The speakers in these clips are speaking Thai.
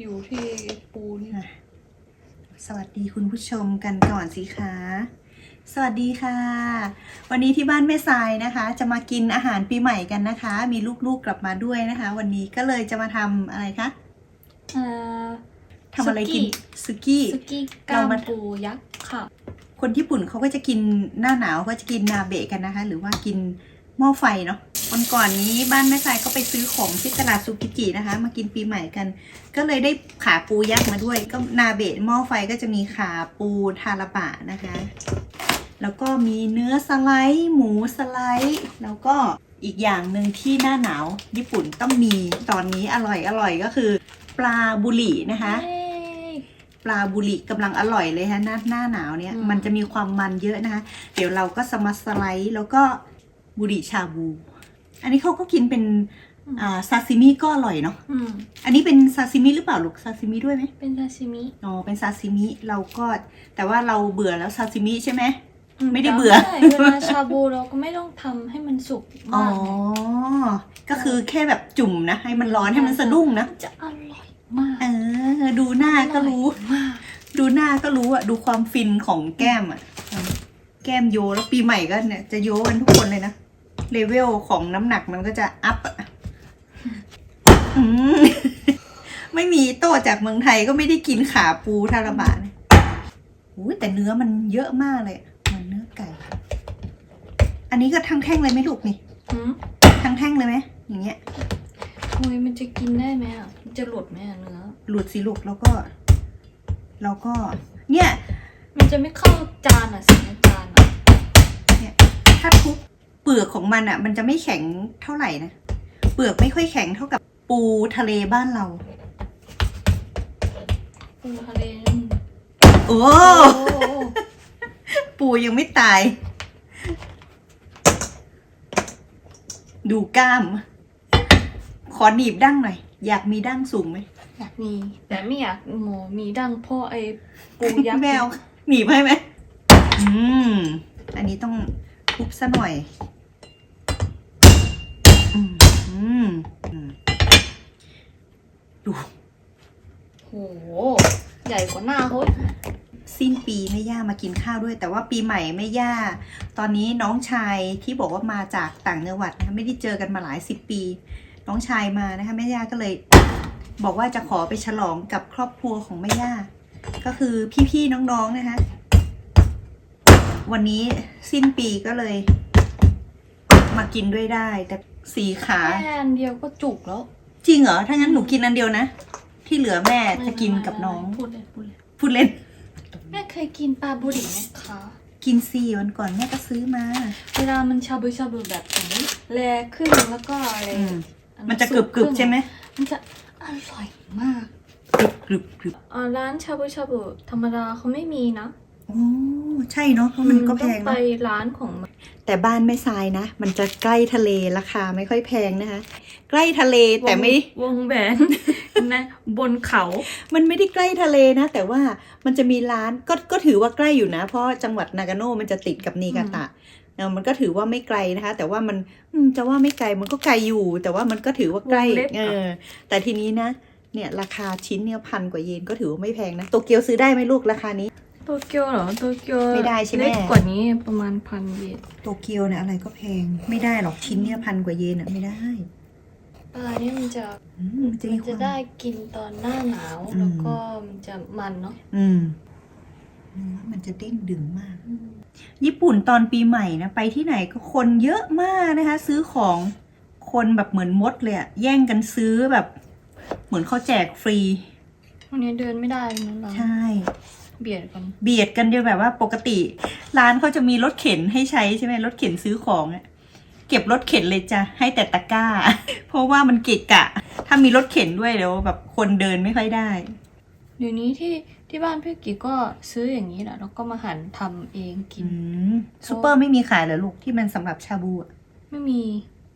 อยู่ที่ปูนี่อะสวัสดีคุณผู้ชมกันก่อนสิคะสวัสดีค่ะ วันนี้ที่บ้านแม่ทรายนะคะ จะมากินอาหารปีใหม่กันนะคะ มีลูกๆกลับมาด้วยนะคะ วันนี้ก็เลยจะมาทำอะไรคะอ่าทำอะไรกินสุกี้สุกี้ก้าเรามมาปูยักษ์ค่ะ คนญี่ปุ่นเขาก็จะกินหน้าหนาวก็จะกินนาเบะกันนะคะ หรือว่ากิน หม้อไฟเนาะวันก่อนนี้บ้านแม่ทรายก็ไปซื้อของที่ตลาดซูกิจินะคะ มากินปีใหม่กัน ก็เลยได้ขาปูยักษ์มาด้วย ก็นาเบะหม้อไฟก็จะมีขาปูทาราบะนะคะ แล้วก็มีเนื้อสไลด์หมูสไลด์แล้วก็อีกอย่างหนึ่งที่หน้าหนาวญี่ปุ่นต้องมีตอนนี้อร่อยอร่อยก็คือ ปลาบุหรี่นะคะเย้ปลาบุหรี่กำลังอร่อยเลยฮะหน้าหน้าหนาวเนี่ยอืมมันจะมีความมันเยอะนะคะ เดี๋ยวเราก็สมัสไลด์แล้วก็ บุหรี่ชาบู อันนี้เขาก็กินเป็นอ่าซาซิมิก็อร่อยเนาะ อืมอันนี้เป็นซาซิมิหรือเปล่าลูกซาซิมิด้วยไหมเป็นซาซิมิอ๋อเป็นซาซิมิเราก็แต่ว่าเราเบื่อแล้วซาซิมิใช่ไหมอืไม่ได้เบื่อ ใช่เวลาชาบูเราก็ไม่ต้องทำให้มันสุกอ๋อ มากไงก็คือแค่แบบจุ่มนะ ให้มันร้อนให้มันสะดุ้งนะมันจะอร่อยมากเออ ดูหน้าก็รู้ ออยมากดูหน้าก็รู้อะดูความฟินของแก้มอะแก้มโยแล้วปีใหม่ก็เนี่ยจะโยกันทุกคนเลยนะ เลเวลของน้ำหนักมันก็จะอัพอะอืมไม่มีโตจากเมืองไทยก็ไม่ได้กินขาปูทาราบะนะอุ้ยแต่เนื้อมันเยอะมากเลยอะเหมือนเนื้อไก่ อันนี้ก็ทั้งแท่งเลยไหมลูกนี่อืมทั้งแท่งเลยไหมอย่างเงี้ยโอ้ยมันจะกินได้ไหมอะมันจะหลุดไหมอะเนื้อ หลุดสิลูกแล้วก็ แล้วก็ เนี่ย มันจะไม่เข้าจานอะสิจานอะ ถ้าทุบเป ลือกของมันอะ มันจะไม่แข็งเท่าไหร่นะ เปลือกไม่ค่อยแข็งเท่ากับปูทะเลบ้านเรา ปูทะเลอืมโอ้โอ้โหปูยังไม่ตาย ดูกล้าม ขอหนีบดั้งหน่อย อยากมีดั้งสูงไหม อยากมี แต่ไม่อยากโมมีดังเพ่อไอ้ปูยักษ์แมวหนีบให้ไหม อืม อันนี้ต้องทุบซะหน่อยอืมอืมอืม ดู โห ใหญ่กว่าหน้าเขาอีกสิ้นปีแม่ย่ามากินข้าวด้วย แต่ว่าปีใหม่แม่ย่า ตอนนี้น้องชายที่บอกว่ามาจากต่างจังหวัดนะคะไม่ได้เจอกันมาหลายสิบปี น้องชายมานะคะแม่ย่าก็เลย บอกว่าจะขอไปฉลองกับครอบครัวของแม่ย่า ก็คือพี่ๆน้องๆนะคะ วันนี้สิ้นปีก็เลย มากินด้วยได้แต่ สีขา แค่อันเดียวก็จุกแล้วจริงเหรอ ถ้างั้นหนูกินอันเดียวนะ ที่เหลือแม่จะกินกับน้อง พูดเลยพูดเลยพูดเล่น แม่เคยกินปลาบุหรี่ไหมคะกินซีวันก่อนแม่ก็ซื้อมา เวลามันชาบูชาบูแบบนี้แลขึ้นแล้วก็อะไรอืม มันจะกรึบกรึบๆใช่ไหมมันจะอร่อยมากกรึบกรึบกรึบอ่าร้านชาบูชาบูธรรมดาเขาไม่มีนะ โอ้ใช่เนาะเพราะมันก็แพงต้องไปนะร้านของมันแต่บ้านไม่ทรายนะ มันจะใกล้ทะเลราคาไม่ค่อยแพงนะคะ ใกล้ทะเลแต่ไม่ วงแหวนนะบนเขา มันไม่ได้ใกล้ทะเลนะ แต่ว่ามันจะมีร้านก็ก็ถือว่าใกล้อยู่นะ เพราะจังหวัดนากาโนมันจะติดกับนีกาตะเออมันก็ถือว่าไม่ไกลนะคะ แต่ว่ามันอืมจะว่าไม่ไกลมันก็ไกลอยู่ แต่ว่ามันก็ถือว่าใกล้วงเล็บ เออ แต่ทีนี้นะ เนี่ยราคาชิ้นเนี่ยพันกว่าเยนก็ถือว่าไม่แพงนะโตเกียวซื้อได้ไหมลูกราคานี้ โตเกียวเหรอโตเกียวไม่ได้ใช่ไหม เล็กกว่านี้ประมาณพันเยนโตเกียวเนี่ยอะไรก็แพง ไม่ได้หรอกชิ้นเนี่ยพันกว่าเยนอะไม่ได้ปลาเนี่ยมันจะอืมมันจะมัมีนคจะวามได้กินตอนหน้าหนาวอืม แล้วก็มันจะมันเนาะอืมเนื้อมันจะเด้งดึงมากญี่ปุ่นตอนปีใหม่นะไปที่ไหนก็คนเยอะมากนะคะ ซื้อของคนแบบเหมือนมดเลยอะแย่งกันซื้อแบบ เหมือนเขาแจกฟรี วันนี้เดินไม่ได้เลยนะเราใช่ เบียดกันเบียดกันเดียวแบบว่าปกติ ร้านเขาจะมีรถเข็นให้ใช้ใช่ไหมรถเข็นซื้อของอะเก็บรถเข็นเลยจ้ะให้แต่ตะกร้า เพราะว่ามันเกะกะ ถ้ามีรถเข็นด้วยเดี๋ยวแบบคนเดินไม่ค่อยได้ เดี๋ยวนี้ที่ที่บ้านพี่กิ๊กก็ซื้ออย่างนี้แหละแล้วก็มาหั่นทำเองกิอืนมซูเปอร์ไม่มีขายเหรอลูกที่มันสำหรับชาบูอะไม่มี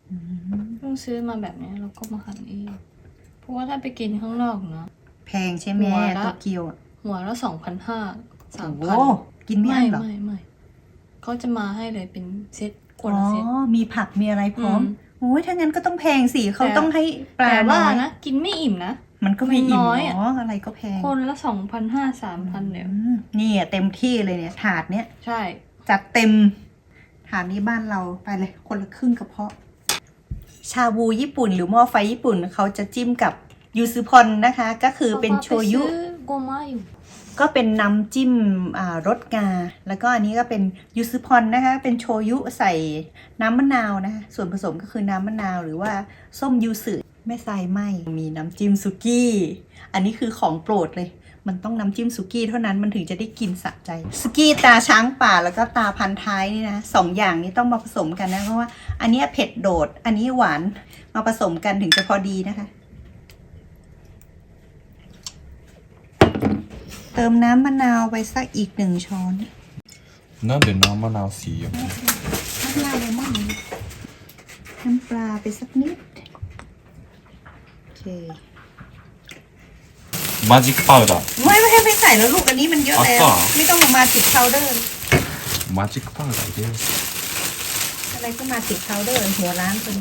อืมต้องซื้อมาแบบนี้แล้วก็มาหั่นเอง เพราะว่าถ้าไปกินข้างนอกเนาะ แพงใช่ไหมหัวละ โตเกียวอะ หัวละสองพันห้าสามโอ้พันโหกินไม่ไม่อั้นเหรอไม่ไม่เขาจะมาให้เลยเป็นเซตขวดอ๋อละเซตมีผักมีอะไรพร้อมอืมโอ้ยถ้างั้นก็ต้องแพงสิเขาแต่ต้องให้ปลาแต่ว่าน้อยนะกินไม่อิ่มนะมันก็ไม่อิ่มน้อยอะเนาะอะไรก็แพง คนละสองพันห้าสามพันเนี่ยอืมนี่อะเต็มที่เลยเนี่ย ถาดเนี้ยใช่ จัดเต็ม ถาดนี้บ้านเราไปเลย คนละครึ่งกระเพาะ ชาบูญี่ปุ่นหรือหม้อไฟญี่ปุ่นเขาจะจิ้มกับยูซึพอนนะคะ ก็คือเป็นโชยุไปซื้อโกมาอยู่ก็เป็นน้ำจิ้มรสงา แล้วก็อันนี้ก็เป็นยูซึพอนนะคะ เป็นโชยุใส่น้ำมะนาวนะคะ ส่วนผสมก็คือน้ำมะนาว หรือว่าส้มยูสึแม่ทรายไหมมีน้ำจิ้มสุกี้ อันนี้คือของโปรดเลย มันต้องน้ำจิ้มสุกี้เท่านั้นมันถึงจะได้กินสะใจ สุกี้ตาช้างป่าแล้วก็ตาพันท้ายนี่นะสองอย่างนี้ต้องมาผสมกันนะ เพราะว่าอันนี้เผ็ดโดด อันนี้หวาน มาผสมกันถึงจะพอดีนะคะ ติมน้ำมะนาวไปสักอีกหนึ่งช้อนน่าเดี๋ยวน้ำมะนาวสีอย่างนี้น้ำปลาไปสักนิดมาจิกเปาดะไม่ไม่ไม่ใส่แล้วลูกอันนี้มันเยอะแล้ว ไม่ต้องมาจิกพาวเดอร์มาจิกเปาดะเดียวอะไรก็มาจิกพาวเดอร์หัวร้านคน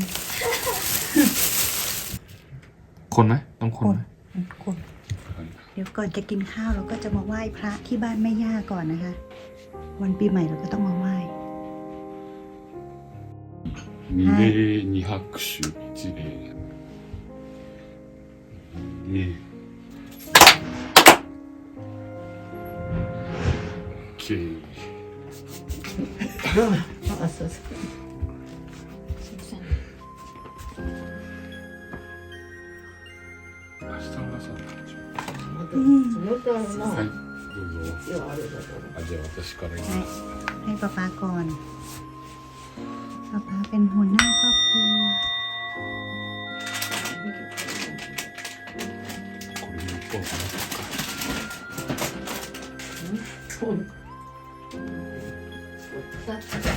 คนไหมต้องคนไหมคน ดี๋ยวก่อนจะกินข้าวเราก็จะมาไหว้พระที่บ้านแม่ย่าก่อนนะคะ วันปีใหม่เราก็ต้องมาไหว้ 二礼二拍手一礼二礼 OK 明日の朝 のはいどうぞあじゃあ私から言います ให้ป๊าป๊าก่อนป๊าป๊าเป็นหัวหน้าครอบครัว これに一本かなはい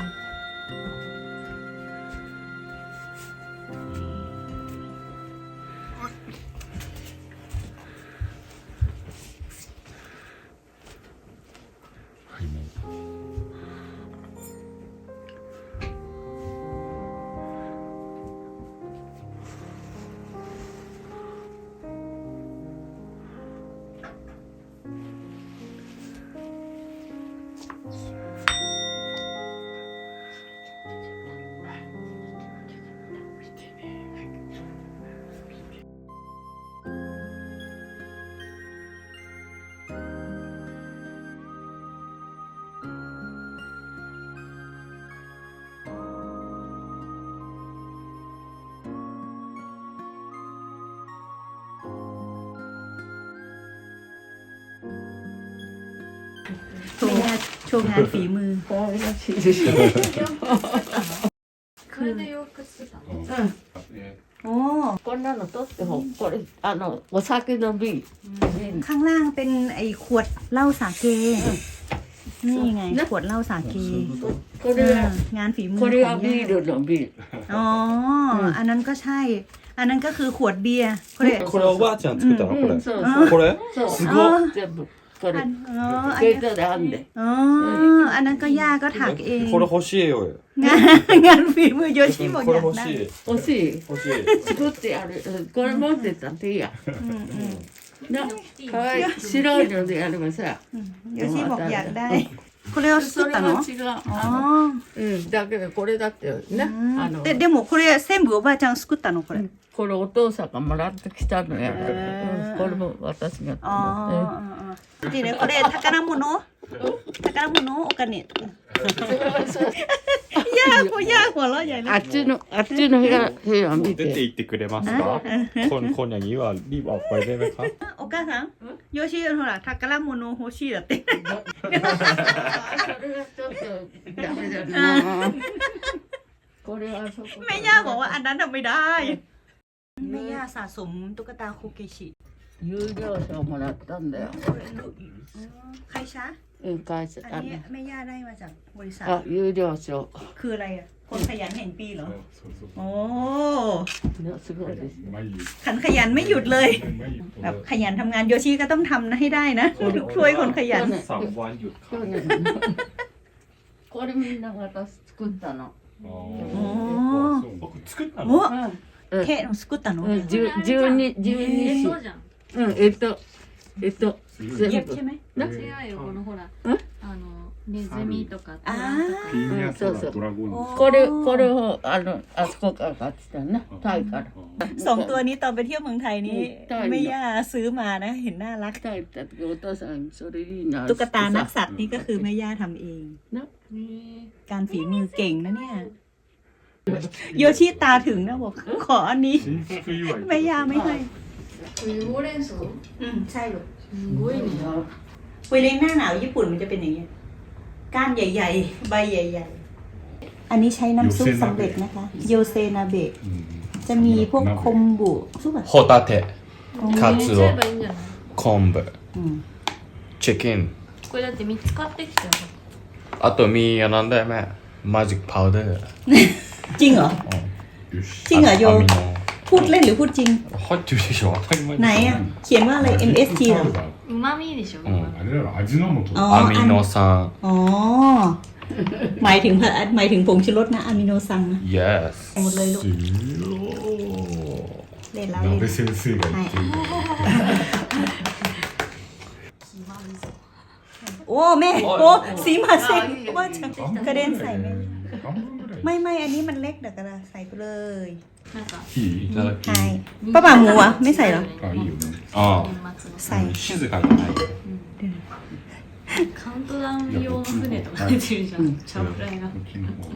ชว์งานฝีมือ 可愛らしいでしょ。これでよくすたえ โอ้ こんなの取っても、これ、あの、お酒の瓶。瓶 ข้างล่างเป็นไอ้ขวดเหล้าสาเก นี่ไง ขวดเหล้าสาเก これ อ่า は、 งานฝีมือ これ ขอ は ง ビ ย่า ールの瓶。 อ๋อออันนั้นก็ใช่ อันนั้นก็คือขวดเบียร์これこれおばあちゃん作ったのこれそうそう。これそう。すごい全部、 これ อัน。อ๋ออัน デ นี้ ータであんで。 อ๋ออันนั้นก็ย่าก็ถักเอง これ欲しいよ งานงานฝีมือโยชิบอก こ อ れ ยาก 欲 ได้ しい欲しい。欲しい作ってやる。うんこれ持ってったっていいや。うんうんな、かわいい。白いのでやればさ。 โยชิบอกอยากได้ これを作ったの？それが違う。ああうん、だけどこれだってね、あのででもこれ全部おばあちゃん作ったの？これ、これお父さんがもらってきたのや、うん、これも私がでねこれ宝物？宝物お金ย่าหัวย่าหัวเราะใหญ่เลย あっちのあっちの部屋部屋見出てて行ってくれますかこんこんอย่างนี้ว่ารีบออกไปได้ไหมครับ お母さんโยชิほら宝物欲しいだってそれはちょっとダメだなこれはそこ แม่ย่าบอกว่าอันนั้นทำไม่ได้แม่ย่าสะสมตุ๊กตาโคเกชิ 有料証もらったんだよ ใครช้า うん会社 อัน あ นี้ の แม่ย่าได้มาจากบริษัท あ有料証 คืออะไรอ่ะ คนขยันแห่งปีเหรอ そうそう โอ้ ねすごいですね毎日 ขันขยันไม่หยุดเลย 毎日 แบบขยันทำงานโยชิก็ต้องทำให้ได้นะช่วยคนขยัน 去年 สามวันหยุด 去年これみんなが私作ったのあおーそう僕作ったの โอ้ うん เทのสกุตตะโน うん十十二十二え種そ うんえっとえっと全部な違うよこのほらんあのネズミとかトラとかピーニャソうんそうそダうドラゴンこれこれをあのあそこから買ってきたなタイからสองตัวนี้ตอนไปเที่ยวเมืองไทยนี่ไม่ย่าซื้อมานะเห็นน่ารักタイだってお父さんそれいいなตุ๊กตานักสัตว์นี่ก็คือแม่ย่าทำเองなねการฝีมือเก่งนะเนี่ย โยชิตาถึงนะบอกขออันนี้新築祝いแม่ย่าไม่ให้ これほうれん草 อืมใช่ลูก すごいね ไปเลี้ยงหน้าหนาวญี่ปุ่นมันจะเป็นอย่างนี้ยก้านใหญ่ ๆ ใบใหญ่ ๆ อันนี้ใช้น้ำซุปสำเร็จนะคะ โยเซนาเบะ うん จะมีพวกคมบุซุปอะ ホタテカツオ入れちゃえばいいんじゃない昆布 อืม チキンこれだって3つ買ってきたよあとมีอันนั้นได้วยแม่マジックパウダー จริงเหรอ よし จริงเหรอโย アミノ พูดเล่นหรือพูดจริง 入ってるでしょ当たり前 ไหนอ่ะ เขียนว่าอะไร MSG เหรอ うまみでしょ、うんあれだろ味の素 อ๋อ ア อั ミ น ノ酸 อ๋อ หมายถึงหมายถึงผงชูรสนะอะมิโนซังนะ Yes หมดเลยลูก 強เล่นแล้วเล่น 鍋先生が言ってる โอ้แม่ โอ้ย โอ้สีมาเซ็ง あいいよ ว่าจะกระเด็นใส่แม่ 半分ぐらい ไม่ไม่อันนี้มันเล็กเดี๋ยวกระใส่ไปเลย なんかいいいただき ใช่ป้าป่าหมูอ่ะ ไม่ใส่เหรอ あいいよねあ年末のใส่ 静かがないカウントダウン用の船とか出てるじゃん、チャオフライがこっちの方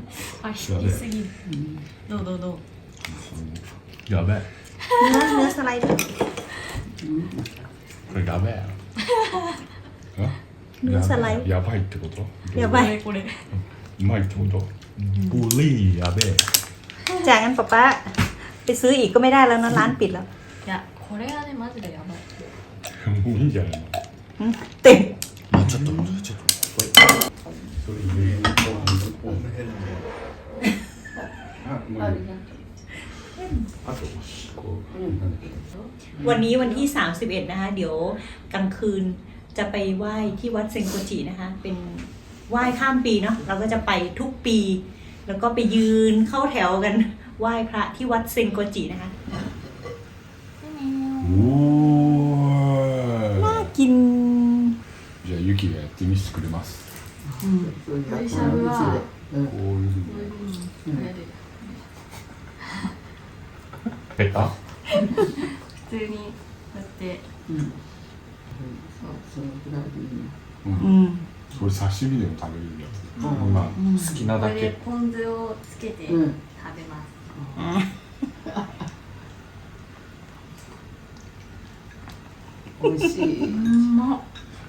あ引きすぎる、どうどうどうやべえ เนื้อเนื้อสไลด์ด้วย これやべえあเนื้อสไลด์ やばいってことやばいこれうまいってこと ブリーやべえ จากนั้นป๊าป๊าไปซื้ออีกก็ไม่ได้แล้วนะร้านปิดแล้ว いやこれはねマジでやばいもういいんじゃないの หึเต็ม あちょっとちょっとそれ入れるとあもういいあとこうなんだっけ วันนี้วันที่ 31 นะคะ เดี๋ยวกลางคืนจะไปไหว้ที่วัดเซงโกจินะคะ เป็น ไหว้ข้ามปีเนาะ เราก็จะไปทุกปี แล้วก็ไปยืนเข้าแถวกัน ไหว้พระที่วัดเซงโกจินะคะ お น่า ー กิน じゃあユキがやってみせてくれます会社はこういうふうにペタ普通にこうやってそうそのぐらいでいいねอืม これ刺身でも食べれるやつ、うん、まあ、好きなだけ。ポン酢をつけて食べます、美味しい。うま。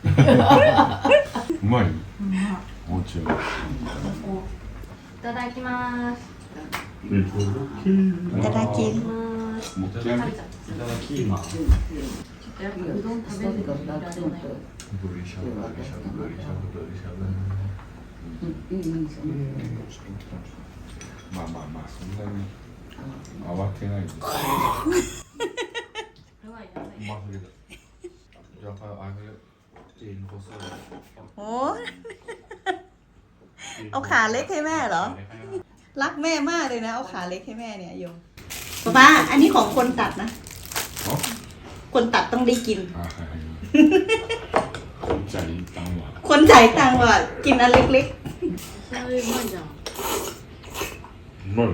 うまい。もちろん。い。ただきます。い。ただきます。い。ただきます。ちょっとやっぱうどん食べるとにい。られない。Allah'tan ayrı. Mahvede. Yapar aynı elini kosa. Oo. เอาขาเล็กให้แม่เหรอ รักแม่มากเลยนะ เอาขาเล็กให้แม่เนี่ยโยมป๊าป๊าอันนี้ของคนตัดนะ คนตัดต้องได้กิน Ah, はいはいじゃあ一旦は คนจ่ายตังค์ว่ากินอันเล็ก それうまいじゃんうまいよ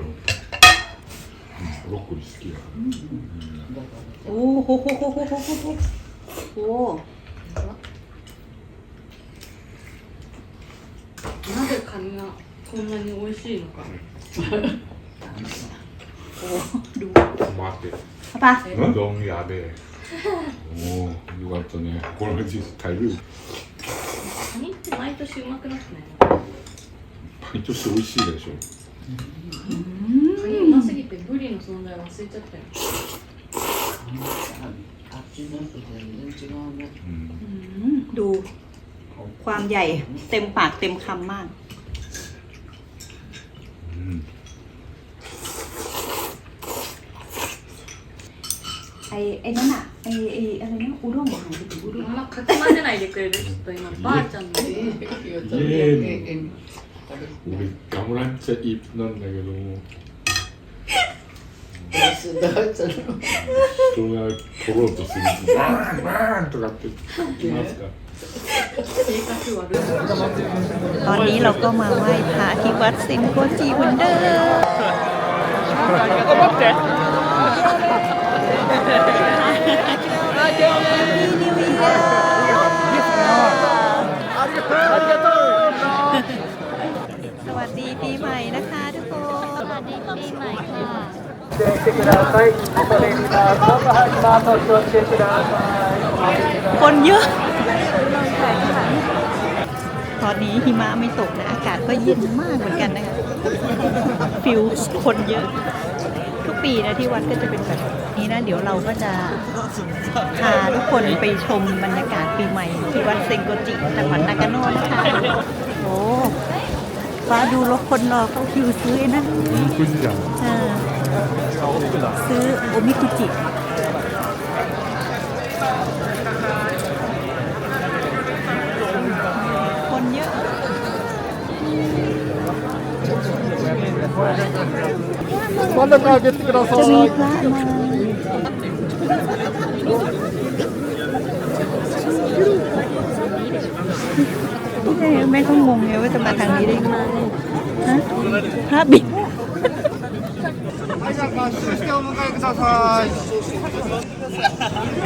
ブロッコリー好きだからๆ โอ้โหโหโหโหโหโหโหโอ้ なぜカニがこんなに美味しいのか 待って ป๊าป๊า うどんやべえ おおよかったねこのジュース食べるカニって毎年うまくなってない毎年美味しいでしょカニうますぎてブリの存在忘れちゃったよ あっちのと全然違うね。 อืมดูความใหญ่เต็มปากเต็มคำมาก ไอ้ไอ้นั่นอะ ไอไออะไรนะอุด้งบอกหายไปถึงอุด้ง 엄마 같은 만들어야겠다 이랬어 이만 빠졌잖아 เย็นอุ้ยกำลังจะอิบนั่นนะกรู้ตัวเราโทรัพท์สิบ้นบ้นตัวเราติดมาสก์ตอนนี้เราก็มาไหว้พระที่วัดเซนโกจีเหมือนเดิม สวัสดีปีใหม่นะคะทุกคน สวัสดีปีใหม่ค่ะคนเยอะ ตอนนี้หิมะไม่ตกนะ อากาศก็เย็นมากเหมือนกันนะคะ ฟิลคนเยอะ ปีนะที่วัดก็จะเป็นแบบนี้นะ เดี๋ยวเราก็จะพาทุกคนไปชมบรรยากาศปีใหม่ ที่วัดเซงโกจิจังหวัดนากาโนะนะคะโอ้ฟ้าดูรถคนรอเขาคิวซื้อนะคุณจังซื้อโอมิคุจิคนเยอะ Mana kaget kena soal. Mấy con buồn nhiều với tụi bà thằng gì đi Hả? Hả bị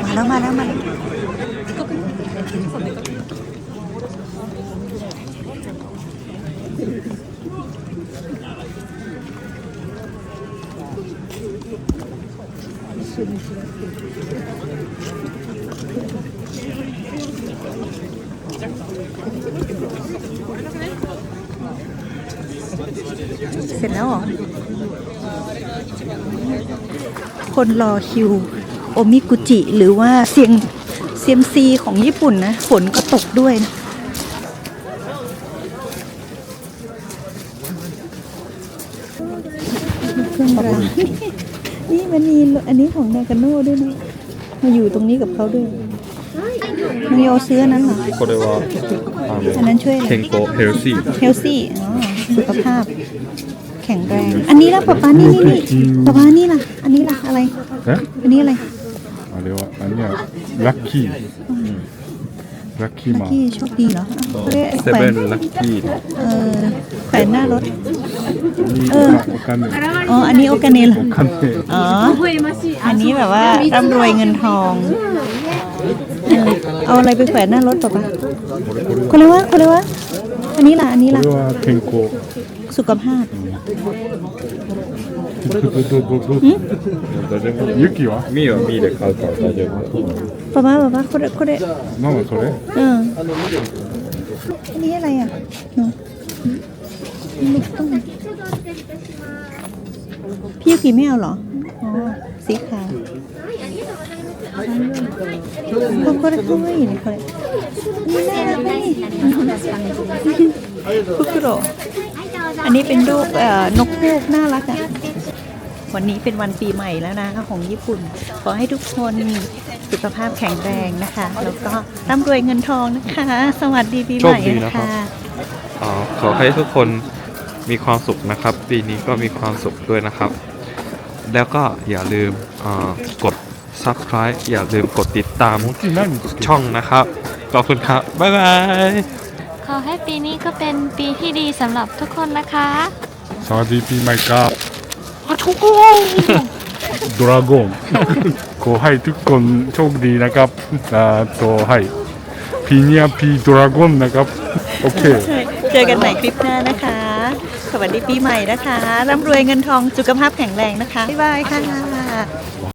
Mà đâu mà đâu mà đâu เสร็จแล้วเหรอ คนรอคิว โอมิกุจิ หรือว่าเซียงเซียมซีของญี่ปุ่นนะ ฝนก็ตกด้วยนะเครื่องรางนี่มันมีอั นนี้ของนากาโน่ด้วยนะ มาอยู่ตรงนี้กับเขาด้วยมีโอซื้ออันนั้นเหรอ これはあ อันนั้นช่วยอะไร 健康ヘルシー เฮลซี่อ๋อสุขภาพ แข็งแรง อันนี้ล่ะป๊าป๊านี่นี่นี่ป๊าป๊านี่ล่ะ อันนี้ล่ะอะไร え อันนี้อะไร あれは何やラッキー ラッキー ลั マ ก ン กี้โชคดีเหรอเรียก セ แขว ブ น ンラッキー เออแขวนหน้ารถ お金 อ๋อ อันนี้โอกาเนล お金 อ๋อ อันนี้แบบว่าร่ำรวยเงินทองเออเอาอะไรไปแขวนหน้ารถต่อปะคนเลยว่าคนเลยว่า อันนี้ล่ะ อันนี้ こ ล่ะ れは健康 สุขภาพ どどどどど誰も ユキはミーはミーで買うから大丈夫 ป๊าป๊าป๊าป๊าこれこれママそれ เอออันนี้อะไรอ่ะหนูลูกตุ้มพี่ยูกิไม่เอาเหรอ อ๋อ สีขาวここれかわいいねこれนี่น่ารักไหมฟุกุโรอันนี้เป็นรูปเอ่อนกฮูกน่ารักอ่ะ วันนี้เป็นวันปีใหม่แล้วนะของญี่ปุ่น ขอให้ทุกคนสุขภาพแข็งแรงนะคะ แล้วก็ร่ำรวยเงินทองนะคะ สวัสดีปีใหม่นะคะอ๋ขอให้ทุกคนมีความสุขนะครับ ปีนี้ก็มีความสุขด้วยนะครับ แล้วก็อย่าลืมกด subscribe อย่าลืมกดติดตามช่องนะครับ ขอบคุณครับ บ๊ายบาย ขอให้ปีนี้ก็เป็นปีที่ดีสำหรับทุกคนนะคะ สวัสดีปีใหม่ครับ โชโดราก้อนขอให้ทุกคนโชคดีนะครับอ่าตัวให้พีเนียพีดราก้อนนะครับ โอเค เจอกันใหม่คลิปหน้านะคะ สวัสดีปีใหม่นะคะ ร่ำรวยเงินทองสุขภาพแข็งแรงนะคะ บ๊ายบายค่ะ